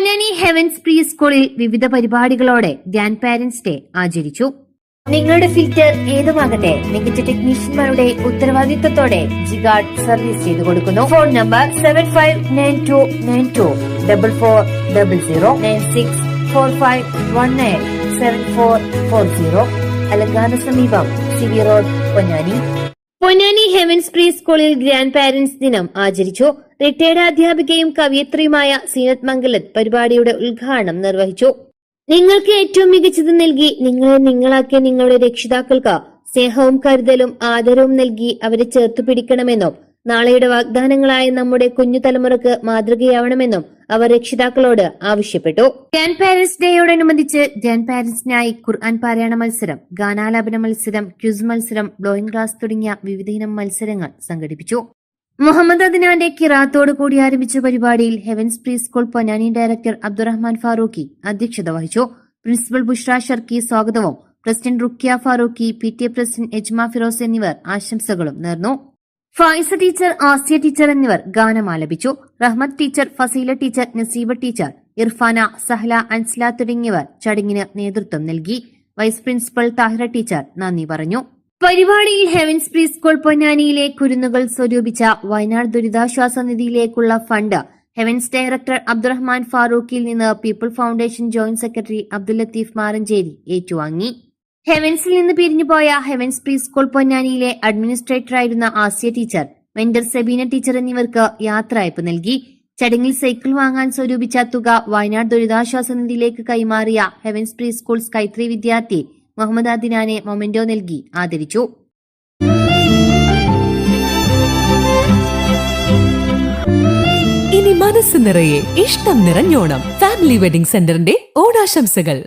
Ponnani Heavens pre സ്കൂളിൽ വിവിധ പരിപാടികളോടെ ഗ്രാൻഡ് പാരന്റ്സ് ഡേ ആചരിച്ചു. നിങ്ങളുടെ ഫിൽറ്റർ ഏതുമാകട്ടെ മികച്ച ടെക്നീഷ്യന്മാരുടെ ഉത്തരവാദിത്തത്തോടെ ജിഗാർഡ് സർവീസ് ചെയ്തു കൊടുക്കുന്നു. Phone number seven five nine two nine two double four double zero nine six four five one nine seven four four zero അലങ്കാന സമീപം C V road Ponnani. Ponnani Heavens pre സ്കൂളിൽ grand parents ദിനം ആചരിച്ചു. Retired അധ്യാപികയും കവിയത്രിയുമായ സീനത് മംഗലത് പരിപാടിയുടെ ഉദ്ഘാടനം നിർവഹിച്ചു. നിങ്ങൾക്ക് ഏറ്റവും മികച്ചത് നൽകി നിങ്ങളെ നിങ്ങളാക്കിയ നിങ്ങളുടെ രക്ഷിതാക്കൾക്ക് സ്നേഹവും കരുതലും ആദരവും നൽകി അവരെ ചേർത്തു പിടിക്കണമെന്നും നാളെയുടെ വാഗ്ദാനങ്ങളായ നമ്മുടെ കുഞ്ഞു തലമുറയ്ക്ക് മാതൃകയാവണമെന്നും അവർ രക്ഷിതാക്കളോട് ആവശ്യപ്പെട്ടു. ഗ്രാൻഡ് പാരന്റ്സ് ഡേയോടനുബന്ധിച്ച് ഗ്രാൻഡ് പാരന്റ്സിനായി ഖുർആൻ പാരായണ മത്സരം ഗാനാലാപന മത്സരം ക്യൂസ് മത്സരം ബ്ലോയിങ് ക്ലാസ് തുടങ്ങിയ വിവിധയിനം മത്സരങ്ങൾ സംഘടിപ്പിച്ചു. മുഹമ്മദ് അദ്നാന്റെ കിറാത്തോട് കൂടി ആരംഭിച്ച പരിപാടിയിൽ Heavens pre school Ponnani director Abdurahman Farooqui അധ്യക്ഷത വഹിച്ചു. പ്രിൻസിപ്പൽ ബുഷ്ര ഷർക്കി സ്വാഗതവും president Rukkiya Farooqui P T A president Ejma Firoz എന്നിവർ ആശംസകളും നേർന്നു. ഫായിസ ടീച്ചർ ആസിയ ടീച്ചർ എന്നിവർ ഗാനം ആലപിച്ചു. Rahmath teacher Faseela teacher Naseeba teacher Irfana Sahala Ansla തുടങ്ങിയവർ ചടങ്ങിന് നേതൃത്വം നൽകി. വൈസ് പ്രിൻസിപ്പൽ താഹിറ ടീച്ചർ നന്ദി പറഞ്ഞു. പരിപാടിയിൽ ഹെവൻസ് പ്രീ സ്കൂൾ പൊന്നാനിയിലെ കുരുന്നുകൾ സ്വരൂപിച്ച വയനാട് ദുരിതാശ്വാസ നിധിയിലേക്കുള്ള ഫണ്ട് ഹെവൻസ് ഡയറക്ടർ അബ്ദുറഹ്മാൻ ഫാറൂഖിൽ നിന്ന് People foundation joint secretary Abdul Latheef Maranchery ഏറ്റുവാങ്ങി. ഹെവൻസിൽ നിന്ന് പിരിഞ്ഞുപോയ ഹെവൻസ് പ്രീ സ്കൂൾ പൊന്നാനിയിലെ അഡ്മിനിസ്ട്രേറ്റർ ആയിരുന്ന ആസിയ ടീച്ചർ വെൻഡർ സെബീന ടീച്ചർ എന്നിവർക്ക് യാത്രയപ്പ് നൽകി. ചടങ്ങിൽ സൈക്കിൾ വാങ്ങാൻ സ്വരൂപിച്ച തുക വയനാട് ദുരിതാശ്വാസ നിധിയിലേക്ക് കൈമാറിയ ഹെവൻസ് പ്രീ സ്കൂൾ സ്കൈത്രി വിദ്യാർത്ഥി മുഹമ്മദ് അദിനാനെ മൊമെന്റോ നൽകി ആദരിച്ചു. ഇനി മനസ്സ് നിറയെ ഇഷ്ടം നിറഞ്ഞോണം ഫാമിലി വെഡിംഗ് സെന്ററിന്റെ ഓണാശംസകൾ.